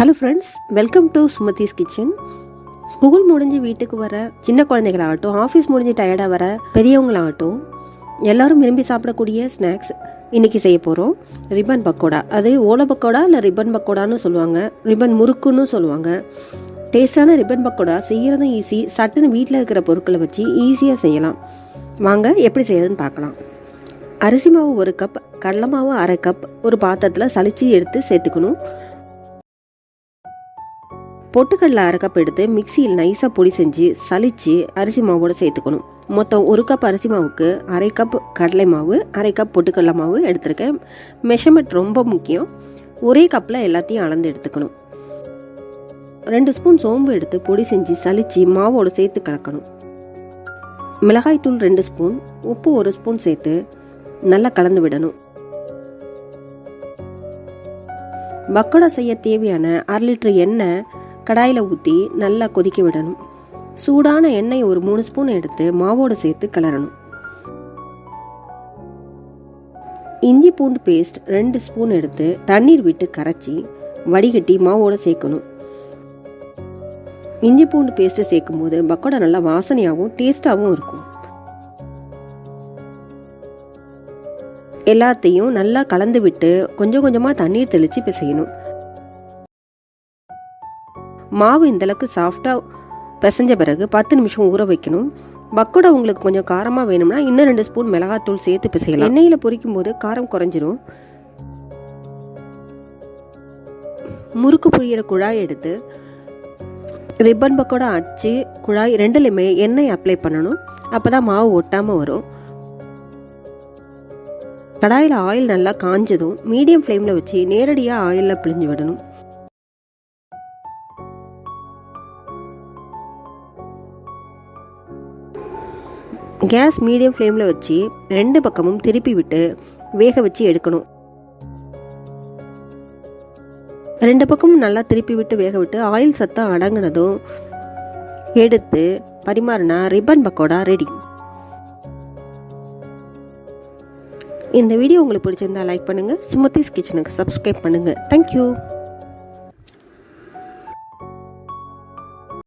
Hello friends welcome to Sumathi's kitchen school முடிஞ்சு வீட்டுக்கு வர சின்ன குழந்தைகளாகட்டும் ஆஃபீஸ் முடிஞ்சு டயர்டாக வர பெரியவங்களாகட்டும் எல்லாரும் விரும்பி சாப்பிடக்கூடிய ஸ்நாக்ஸ் இன்னைக்கு செய்ய போகிறோம் ரிப்பன் பக்கோடா. அது ஓலை பக்கோடா இல்லை ரிப்பன் பக்கோடான்னு சொல்லுவாங்க. ரிப்பன் முறுக்குன்னு சொல்லுவாங்க. டேஸ்டான ரிப்பன் பக்கோடா செய்கிறதும் ஈஸி சட்டுன்னு வீட்டில் இருக்கிற பொருட்களை வச்சு ஈஸியாக செய்யலாம். வாங்க எப்படி செய்யறதுன்னு பார்க்கலாம். அரிசி மாவு ஒரு கப் கடலை மாவு அரை கப் ஒரு பாத்திரத்தில் சளிச்சு எடுத்து சேர்த்துக்கணும். பொட்டுக்கடலை அரை கப் எடுத்து மிக்சியில் நைஸாக பொடி செஞ்சு சலிச்சு அரிசி மாவோட சேர்த்துக்கணும். மொத்தம் ஒரு கப் அரிசி மாவுக்கு அரை கப் கடலை மாவு அரை கப் பொட்டுக்கடலை மாவு எடுத்திருக்கேன். மெஷர்மெண்ட் ரொம்ப முக்கியம். ஒரே கப்பில் எல்லாத்தையும் அளந்து எடுத்துக்கணும். ரெண்டு ஸ்பூன் சோம்பு எடுத்து பொடி செஞ்சு சலிச்சு மாவோட சேர்த்து கலக்கணும். மிளகாய்த்தூள் ரெண்டு ஸ்பூன் உப்பு ஒரு ஸ்பூன் சேர்த்து நல்லா கலந்து விடணும். பக்கோடா செய்ய தேவையான அரை லிட்டர் எண்ணெய் கடாயில் ஊற்றி நல்லா கொதிக்க விடணும். சூடான எண்ணெய் ஒரு மூணு ஸ்பூன் எடுத்து மாவோடு சேர்த்து கிளறணும். இஞ்சி பூண்டு பேஸ்ட் ரெண்டு ஸ்பூன் எடுத்து தண்ணீர் விட்டு கரைச்சி வடிகட்டி மாவோடு சேர்க்கணும். இஞ்சி பூண்டு பேஸ்ட்டு சேர்க்கும் போது பக்கோடா நல்லா வாசனையாகவும் டேஸ்டாகவும் இருக்கும். எல்லாத்தையும் நல்லா கலந்து விட்டு கொஞ்சம் கொஞ்சமாக தண்ணீர் தெளித்து பிசையணும். மாவு இந்தளவுக்கு சாஃப்டாக பிசைஞ்ச பிறகு பத்து நிமிஷம் ஊற வைக்கணும். பக்கோடா உங்களுக்கு கொஞ்சம் காரமாக வேணும்னா இன்னும் ரெண்டு ஸ்பூன் மிளகாத்தூள் சேர்த்து பிசையலாம். எண்ணெயில் பொரிக்கும் போது காரம் குறைஞ்சிரும். முறுக்கு புழியிற குழாய் எடுத்து ரிப்பன் பக்கோடா அச்சு குழாய் ரெண்டுலையுமே எண்ணெய் அப்ளை பண்ணணும். அப்போ தான் மாவு ஒட்டாமல் வரும். கடாயில் ஆயில் நல்லா காஞ்சதும் மீடியம் ஃப்ளேமில் வச்சு நேரடியாக ஆயிலில் பிழிஞ்சு விடணும். கேஸ் மீடியம் ஃப்ளேமில் வச்சு ரெண்டு பக்கமும் திருப்பி விட்டு வேக வச்சு எடுக்கணும். ரெண்டு பக்கமும் நல்லா திருப்பி விட்டு வேக விட்டு ஆயில் சத்தம் அடங்கினதும் எடுத்து பரிமாறினா ரிப்பன் பக்கோடா ரெடி இந்த வீடியோ உங்களுக்கு பிடிச்சிருந்தா லைக் பண்ணுங்கள் சுமதிஸ் கிச்சனுக்கு சப்ஸ்கிரைப் பண்ணுங்கள் தேங்க்யூ